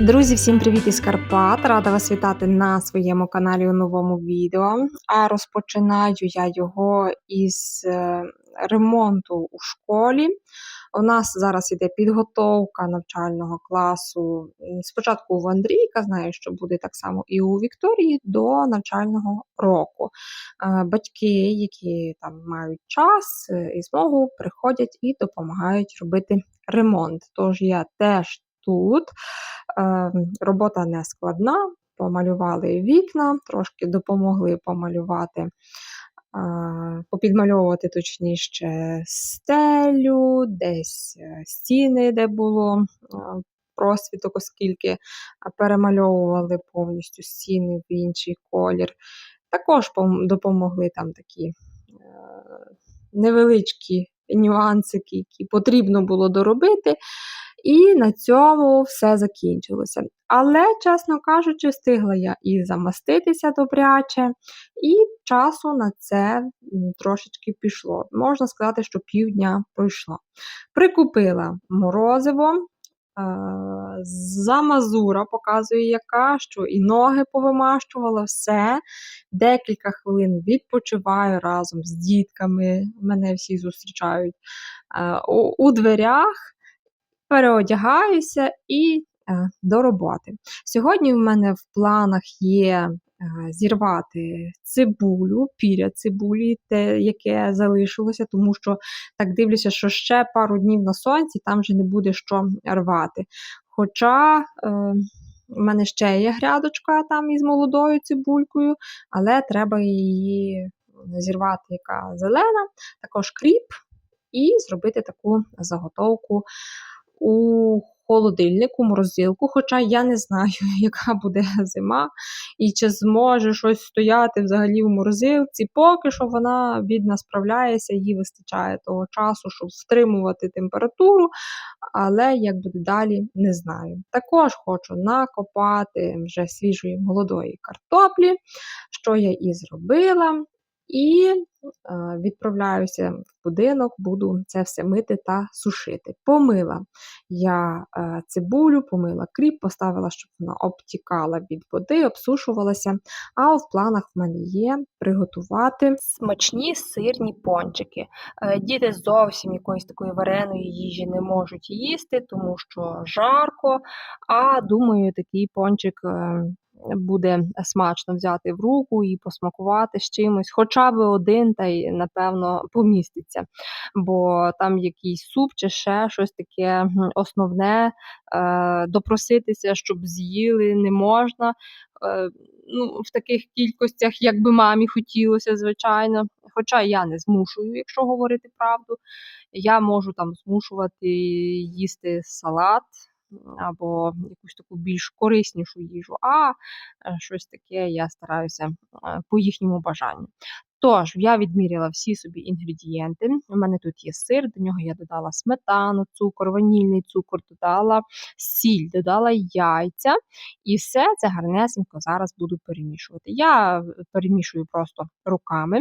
Друзі, всім привіт із Карпат! Рада вас вітати на своєму каналі у новому відео. А розпочинаю я його із е, ремонту у школі. У нас зараз іде підготовка навчального класу. Спочатку в Андрійка, знаю, що буде так само і у Вікторії до навчального року. Е, батьки, які там мають час е, і змогу, приходять і допомагають робити ремонт. Тож я теж тут. Ем, робота не складна, помалювали вікна, трошки допомогли помалювати, попідмальовувати точніше стелю, десь е, стіни, де було просвіток, оскільки перемальовували повністю стіни в інший колір. Також допомогли там такі е, невеличкі нюансики, які потрібно було доробити. І на цьому все закінчилося. Але, чесно кажучи, встигла я і замаститися добряче, і часу на це трошечки пішло. Можна сказати, що півдня пройшло. Прикупила морозиво. Е, замазура показує, яка, що і ноги повимащувала, все. Декілька хвилин відпочиваю разом з дітками. Мене всі зустрічають е, у дверях переодягаюся і е, до роботи. Сьогодні в мене в планах є е, зірвати цибулю, піря цибулі, те, яке залишилося, тому що так дивлюся, що ще пару днів на сонці там вже не буде що рвати. Хоча. Е, у мене ще є грядочка там із молодою цибулькою, але треба її зірвати, яка зелена, також кріп, і зробити таку заготовку у холодильнику, морозилку, хоча я не знаю, яка буде зима і чи зможе щось стояти взагалі в морозилці. Поки що вона бідна справляється, їй вистачає того часу, щоб втримувати температуру, але як буде далі, не знаю. Також хочу накопати вже свіжої молодої картоплі, що я і зробила. І е, відправляюся в будинок, буду це все мити та сушити. Помила я е, цибулю, помила кріп, поставила, щоб вона обтікала від води, обсушувалася. А в планах в мене є приготувати смачні сирні пончики. Е, діти зовсім якоїсь такої вареної їжі не можуть їсти, тому що жарко. А думаю, такий пончик буде смачно взяти в руку і посмакувати з чимось, хоча б один, та й, напевно, поміститься. Бо там якийсь суп чи ще щось таке основне, е, допроситися, щоб з'їли, не можна. Е, ну, В таких кількостях, як би мамі хотілося, звичайно. Хоча я не змушую, якщо говорити правду, я можу там змушувати їсти салат або якусь таку більш кориснішу їжу, а е, щось таке я стараюся е, по їхньому бажанню. Тож, я відміряла всі собі інгредієнти. У мене тут є сир, до нього я додала сметану, цукор, ванільний цукор, додала сіль, додала яйця. І все це гарнесенько зараз буду перемішувати. Я перемішую просто руками.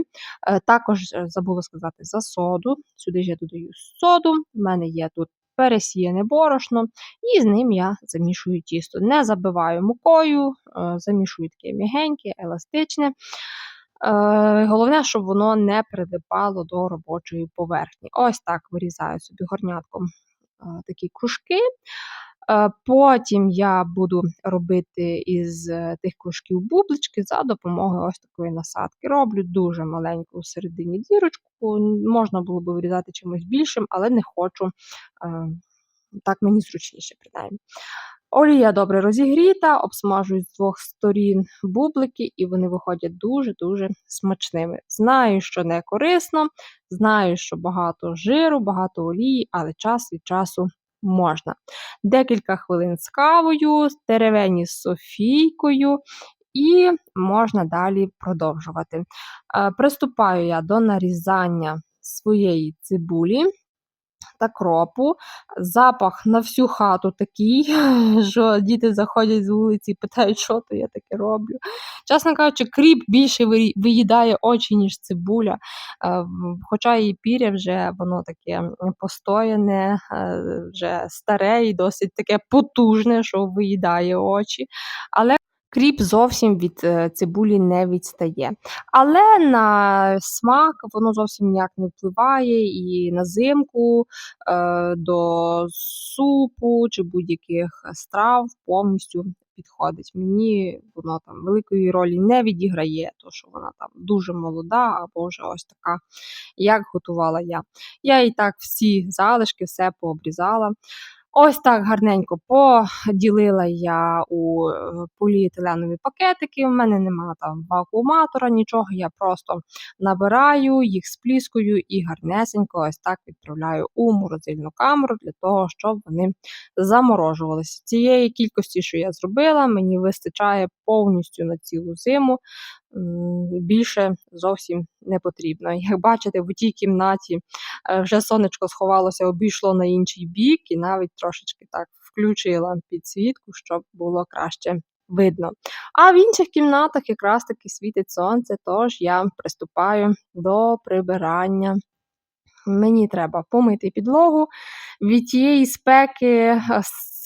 Е, також забула сказати за соду. Сюди ж я додаю соду. У мене є тут пересіяне борошно, і з ним я замішую тісто. Не забиваю мукою, е, замішую таке м'ягеньке, еластичне. Е, головне, щоб воно не прилипало до робочої поверхні. Ось так вирізаю собі горнятком е, такі кружки. Потім я буду робити із тих кружків бублички за допомогою ось такої насадки. Роблю дуже маленьку всередині дірочку, можна було би вирізати чимось більшим, але не хочу. Е, так мені зручніше, принаймні. Олія добре розігріта, обсмажую з двох сторін бублики, і вони виходять дуже-дуже смачними. Знаю, що не корисно, знаю, що багато жиру, багато олії, але час від часу можна. Декілька хвилин з кавою, теревені з Софійкою, і можна далі продовжувати. Е, приступаю я до нарізання своєї цибулі. та кропу. Запах на всю хату такий, що діти заходять з вулиці і питають, що то я таке роблю. Чесно кажучи, кріп більше виїдає очі, ніж цибуля. Е, Хоча і піря вже воно таке постояне, е, вже старе і досить таке потужне, що виїдає очі. Але кріп зовсім від е, цибулі не відстає. Але на смак воно зовсім ніяк не впливає і на зимку е, до супу чи будь-яких страв повністю підходить. Мені воно там великої ролі не відіграє, то що вона там дуже молода або вже ось така, як готувала я. Я і так всі залишки, все пообрізала. Ось так гарненько поділила я у е, поліетиленові пакетики. У мене нема там вакууматора, нічого. Я просто набираю їх спліскою і гарнесенько ось так відправляю у морозильну камеру для того, щоб вони заморожувалися. Цієї кількості, що я зробила, мені вистачає повністю на цілу зиму. Більше зовсім не потрібно. Як бачите, в тій кімнаті е, вже сонечко сховалося, обійшло на інший бік, і навіть трошечки так включила підсвітку, щоб було краще видно. А в інших кімнатах якраз таки світить сонце, тож я приступаю до прибирання. Мені треба помити підлогу. Від тієї спеки е,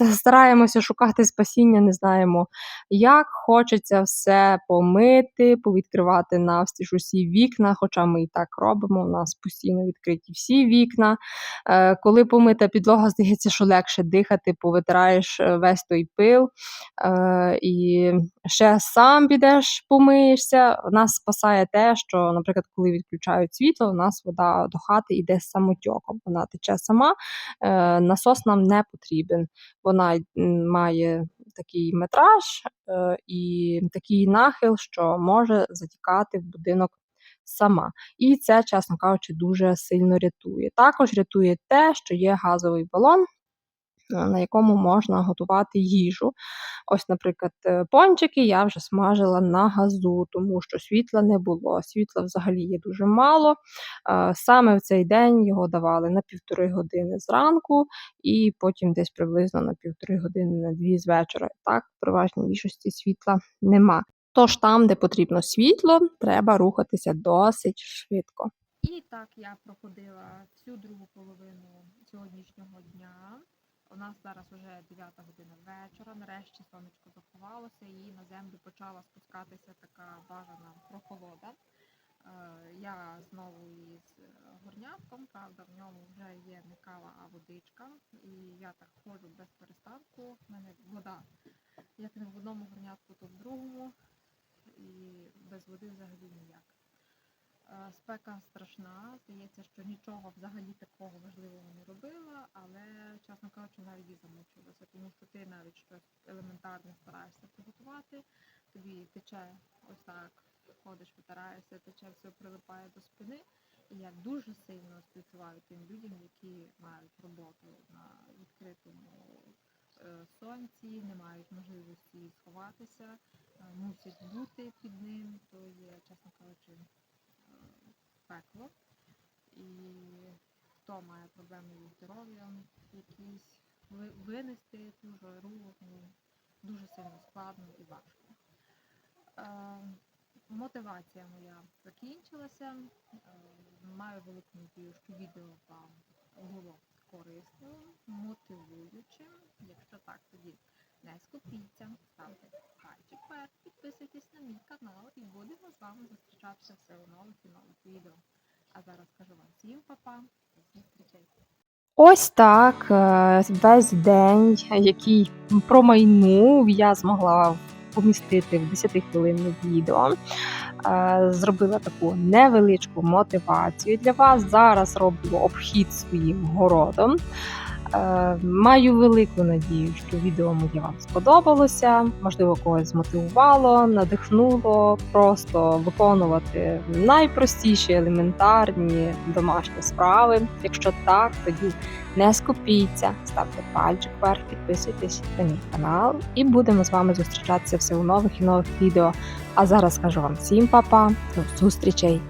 стараємося шукати спасіння, не знаємо як. Хочеться все помити, повідкривати навстіж усі вікна, хоча ми і так робимо. У нас постійно відкриті всі вікна. Е, Коли помита підлога, здається, що легше дихати, повитираєш е, весь той пил. Е, І ще сам підеш, помиєшся. Нас спасає те, що, наприклад, коли відключають світло, у нас вода до хати йде самотьоком. Вона тече сама. Насос нам не потрібен. Вона має такий метраж е, і такий нахил, що може затікати в будинок сама. І це, чесно кажучи, дуже сильно рятує. Також рятує те, що є газовий балон. Е, На якому можна готувати їжу. Ось, наприклад, е, пончики я вже смажила на газу, тому що світла не було. Світла взагалі є дуже мало. Е, Саме в цей день його давали на півтори години зранку, і потім десь приблизно на півтори години на дві з вечора. Так, в переважній більшості світла нема. Тож там, де потрібно світло, треба рухатися досить швидко. І так я проходила всю другу половину сьогоднішнього дня. У нас зараз вже 9 година вечора. Нарешті сонечко заховалося і на землю почала спускатися така бажана прохолода. Е, Я знову із е, горнятком, правда, в ньому вже є не кава, а водичка. І я так ходжу без перестанку. У мене вода як не в одному горнятку, то в другому. І без води взагалі ніяк. Е, Спека страшна, здається, що нічого взагалі такого важливого не робила, але, чесно кажучи, навіть і замучилася, тому що ти навіть щось елементарне стараєшся приготувати, тобі тече ось так, ходиш, витираєшся, тече, все прилипає до спини. І я дуже сильно співчуваю тим людям, які мають роботу на відкритому е, сонці, не мають можливості сховатися, е, мусять бути під ним, то є, чесно кажучи, пекло. І хто має проблеми зі здоров'ям, якісь винести ту жару ну, дуже сильно складно і важко. Е, мотивація моя закінчилася. Е, маю велику надію, що відео вам було корисним, мотивуючим. Якщо так, тоді не скупіться, ставте пальчик вверх, підписуйтесь на мій канал і будемо з вами зустрічатися все у нових і нових відео. А зараз кажу вам всім па-па! Ось так е, весь день, який промайнув, я змогла помістити в 10 хвилинне відео. Е, Зробила таку невеличку мотивацію для вас. Зараз роблю обхід своїм городом. Е, Маю велику надію, що відео моє вам сподобалося, можливо, когось змотивувало, надихнуло просто виконувати найпростіші елементарні домашні справи. Якщо так, тоді не скупіться, ставте пальчик вверх, підписуйтесь на мій канал, і будемо з вами зустрічатися все у нових і нових відео. А зараз кажу вам всім па-па, до зустрічей!